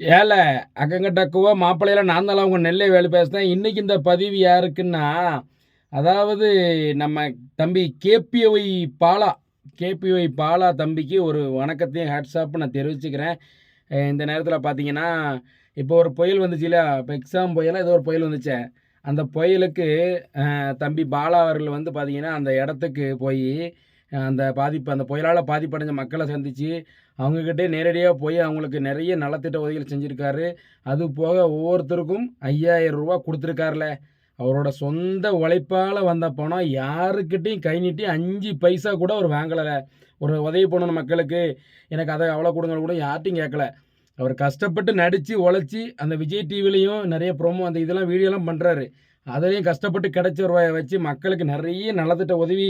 ஏல அக்கங்கட்டக்குவோ மாப்பிள்ளையில நான் தான் அவங்க நெல்லை வேலை பேசுகிறேன் இன்றைக்கி இந்த பதிவு யாருக்குன்னா அதாவது நம்ம தம்பி கேபிஒய் பாலா. கேபிஒய் பாலா தம்பிக்கு ஒரு வணக்கத்தையும் ஹேட்ஸாப் நான் தெரிவிச்சுக்கிறேன். இந்த நேரத்தில் பார்த்தீங்கன்னா இப்போ ஒரு புயல் வந்துச்சு இல்லையா? இப்போ எக்ஸாம் புயலாக ஏதோ ஒரு புயல் வந்துச்சே. அந்த புயலுக்கு தம்பி பாலா அவர்கள் வந்து பார்த்தீங்கன்னா அந்த இடத்துக்கு போய் அந்த பாதிப்பு அந்த புயலால் பாதிப்படைஞ்ச மக்களை சந்தித்து அவங்கக்கிட்டே நேரடியாக போய் அவங்களுக்கு நிறைய நலத்திட்ட உதவிகள் செஞ்சுருக்காரு. அது போக ஒவ்வொருத்தருக்கும் ஐயாயிரம் ரூபா கொடுத்துருக்காருல. அவரோட சொந்த உழைப்பால் வந்த பணம் யாருக்கிட்டையும் கை நீட்டி அஞ்சு பைசா கூட அவர் வாங்கலை ஒரு உதவி பண்ணணும் மக்களுக்கு. எனக்கு அதை அவ்வளோ கொடுங்க கூட யார்ட்டையும் கேட்கல. அவர் கஷ்டப்பட்டு நடித்து உழைச்சி அந்த விஜய் டிவிலையும் நிறைய ப்ரோமோ அந்த இதெல்லாம் வீடியோலாம் பண்ணுறாரு அதுலேயும் கஷ்டப்பட்டு கிடைச்ச ரூபாயை வச்சு மக்களுக்கு நிறைய நலத்திட்ட உதவி.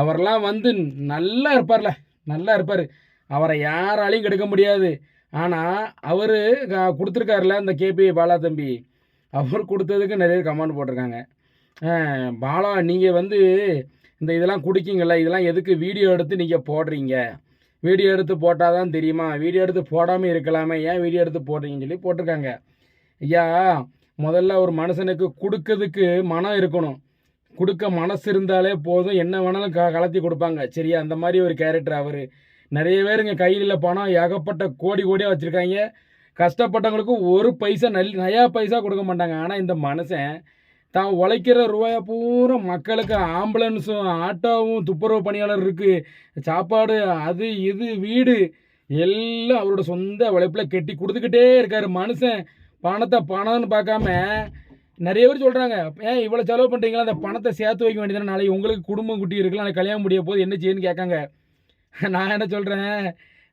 அவரெல்லாம் வந்து நல்லா இருப்பார்ல நல்லா இருப்பார். அவரை யாராலையும் கெடுக்க முடியாது. ஆனால் அவர் கொடுத்துருக்காருல இந்த கேபி பாலா தம்பி. அவர் கொடுத்ததுக்கு நிறைய கமெண்ட் போட்டிருக்காங்க. பாலா நீங்கள் வந்து இந்த இதெல்லாம் குடிக்கிங்கல்ல இதெல்லாம் எதுக்கு வீடியோ எடுத்து நீங்கள் போடுறீங்க? வீடியோ எடுத்து போட்டால் தான் தெரியுமா? வீடியோ எடுத்து போடாமல் இருக்கலாமே. ஏன் வீடியோ எடுத்து போடுறீங்கன்னு சொல்லி போட்டிருக்காங்க. ஐயா முதல்ல ஒரு மனுஷனுக்கு கொடுக்கறதுக்கு மனம் இருக்கணும். கொடுக்க மனசு இருந்தாலே போதும். என்ன வேணாலும் க கலத்தி கொடுப்பாங்க. சரியா? அந்த மாதிரி ஒரு கேரக்டர் அவர். நிறைய பேருங்க கையில் பணம் ஏகப்பட்ட கோடி கோடியாக வச்சுருக்காங்க. கஷ்டப்பட்டவங்களுக்கு ஒரு பைசா நல் நயா பைசா கொடுக்க மாட்டாங்க. ஆனால் இந்த மனுஷன் தான் உழைக்கிற ரூபாயை பூரா மக்களுக்கு ஆம்புலன்ஸும் ஆட்டோவும் துப்புரவு பணியாளர் இருக்குது சாப்பாடு அது இது வீடு எல்லாம் அவரோட சொந்த உழைப்பில் கெட்டி கொடுத்துக்கிட்டே இருக்கார் மனுஷன். பணத்தை பணம்னு பார்க்காம நிறைய பேர் சொல்கிறாங்க ஏன் இவ்வளோ செலவு பண்ணுறீங்களா அந்த பணத்தை சேர்த்து வைக்க வேண்டியதானே நாளைக்கு உங்களுக்கு குடும்பம் குட்டி இருக்கலாம் நாளைக்கு கல்யாணம் முடிய போது என்ன செய்யுன்னு கேட்காங்க. நான் என்ன சொல்கிறேன்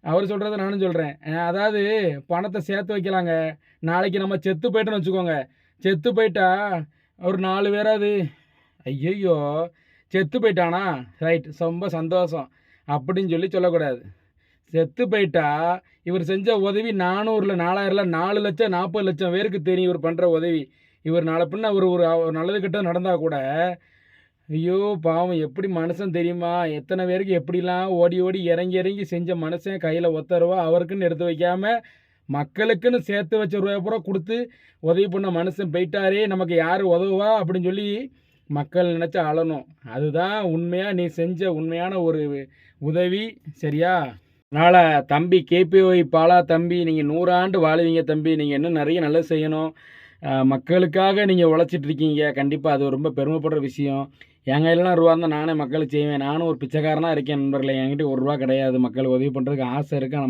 அவர் சொல்கிறத நானும் சொல்கிறேன் அதாவது பணத்தை சேர்த்து வைக்கலாங்க. நாளைக்கு நம்ம செத்து போயிட்டோன்னு வச்சுக்கோங்க. செத்து போயிட்டா ஒரு நாலு பேராது ஐயையோ செத்து போயிட்டானா? ரைட் ரொம்ப சந்தோஷம். அப்படின்னு சொல்லி சொல்லக்கூடாது. செத்து போயிட்டா இவர் செஞ்ச உதவி நானூறில் நாலாயிரம்ல நாலு லட்சம் நாற்பது லட்சம் பேருக்கு தெரியும் இவர் பண்ணுற உதவி. இவர் நாளை பின்ன ஒரு ஒரு நல்லது கிட்ட நடந்தால் கூட ஐயோ பாவம் எப்படி மனுஷன் தெரியுமா? எத்தனை பேருக்கு எப்படிலாம் ஓடி ஓடி இறங்கி இறங்கி செஞ்ச மனுஷன் கையில் ஒத்த ரூபா அவருக்குன்னு எடுத்து வைக்காம மக்களுக்குன்னு சேர்த்து வச்ச ரூபாய் பூரா கொடுத்து உதவி பண்ண மனுஷன் போயிட்டாரே நமக்கு யார் உதவுவா? அப்படின்னு சொல்லி மக்கள் நினச்சா அழணும். அதுதான் உண்மையாக நீ செஞ்ச உண்மையான ஒரு உதவி. சரியா? அதனால் தம்பி கேபிஒய் பாலா தம்பி நீங்கள் நூறாண்டு வாழுவீங்க தம்பி நீங்கள் இன்னும் நிறைய நல்லது செய்யணும். மக்களுக்காக நீங்கள் உழைச்சிட்டு இருக்கீங்க. கண்டிப்பாக அது ரொம்ப பெருமைப்படுற விஷயம். என் கையிலலாம் ரூபா இருந்தால் நானே மக்களுக்கு செய்வேன். நானும் ஒரு பிச்சைக்காரனாக இருக்கேன் நண்பர்களே. என்கிட்ட ஒரு ரூபா கிடையாது. மக்கள் உதவி பண்ணுறதுக்கு ஆசை இருக்கு.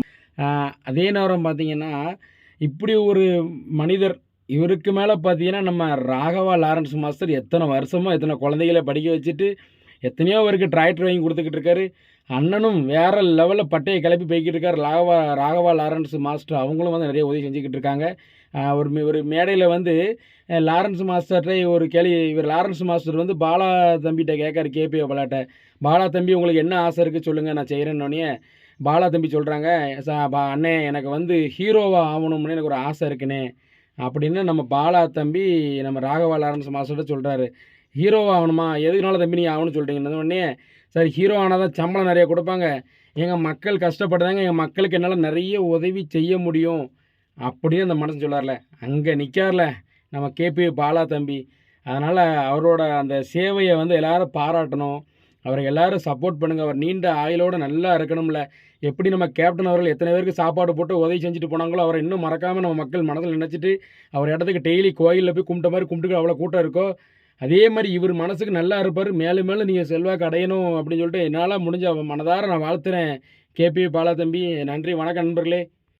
அதே நேரம் பார்த்தீங்கன்னா இப்படி ஒரு மனிதர் இவருக்கு மேலே பார்த்தீங்கன்னா நம்ம ராகவா லாரன்ஸ் மாஸ்டர் எத்தனை வருஷமாக எத்தனை குழந்தைகளை படிக்க வச்சுட்டு எத்தனையோ பேருக்கு டிராக்டர் வாங்கி கொடுத்துக்கிட்டு இருக்காரு. அண்ணனும் வேறு லெவலில் பட்டையை கிளப்பி போய்கிட்டு இருக்கார். ராகவா ராகவா லாரன்ஸ் மாஸ்டர் அவங்களும் வந்து நிறைய உதவி செஞ்சுக்கிட்டு இருக்காங்க. ஒரு ஒரு மேடையில் வந்து லாரன்ஸ் மாஸ்டர்கிட்ட ஒரு கேள்வி இவர் லாரன்ஸ் மாஸ்டர் வந்து பாலா தம்பிகிட்ட கேட்காரு கேபி பாலாட்ட. பாலா தம்பி உங்களுக்கு என்ன ஆசை இருக்குது சொல்லுங்கள் நான் செய்கிறேன்னொன்னே பாலா தம்பி சொல்கிறாங்க அண்ணே எனக்கு வந்து ஹீரோவாக ஆகணும்னு எனக்கு ஒரு ஆசை இருக்குண்ணே. அப்படின்னு நம்ம பாலா தம்பி நம்ம ராகவா லாரன்ஸ் மாஸ்டர்கிட்ட சொல்கிறாரு ஹீரோ ஆகணுமா? எதுக்குனாலும் தம்பி நீ ஆகணும்னு சொல்கிறீங்கன்னு உடனே சரி ஹீரோ ஆனால் தான் சம்பளம் நிறைய கொடுப்பாங்க. எங்கள் மக்கள் கஷ்டப்படுறாங்க. எங்கள் மக்களுக்கு என்னால் நிறைய உதவி செய்ய முடியும். அப்படின்னு அந்த மனசு சொல்லார்ல அங்கே நிற்கார்ல நம்ம கேபி பாலா தம்பி. அதனால் அவரோட அந்த சேவையை வந்து எல்லோரும் பாராட்டணும். அவரை எல்லாரும் சப்போர்ட் பண்ணுங்கள் அவர் நீண்ட ஆயுளோட நல்லா இருக்கணும்ல. எப்படி நம்ம கேப்டன் அவர்கள் எத்தனை பேருக்கு சாப்பாடு போட்டு உதவி செஞ்சுட்டு போனாங்களோ அவரை இன்னும் மறக்காமல் நம்ம மக்கள் மனசில் நினச்சிட்டு அவர் இடத்துக்கு டெய்லி கோயிலில் போய் கும்பிட்ட மாதிரி கும்பிட்டு அவ்வளோ கூட்டம் இருக்கோ அதே மாதிரி இவர் மனசுக்கு நல்லா இருப்பார். மேலும் மேலும் நீங்கள் செல்வாக்கு அடையணும் அப்படின்னு சொல்லிட்டு என்னால் முடிஞ்ச மனதார நான் வாழ்த்துறேன். கேபி பாலா தம்பி நன்றி. வணக்கம் நண்பர்களே.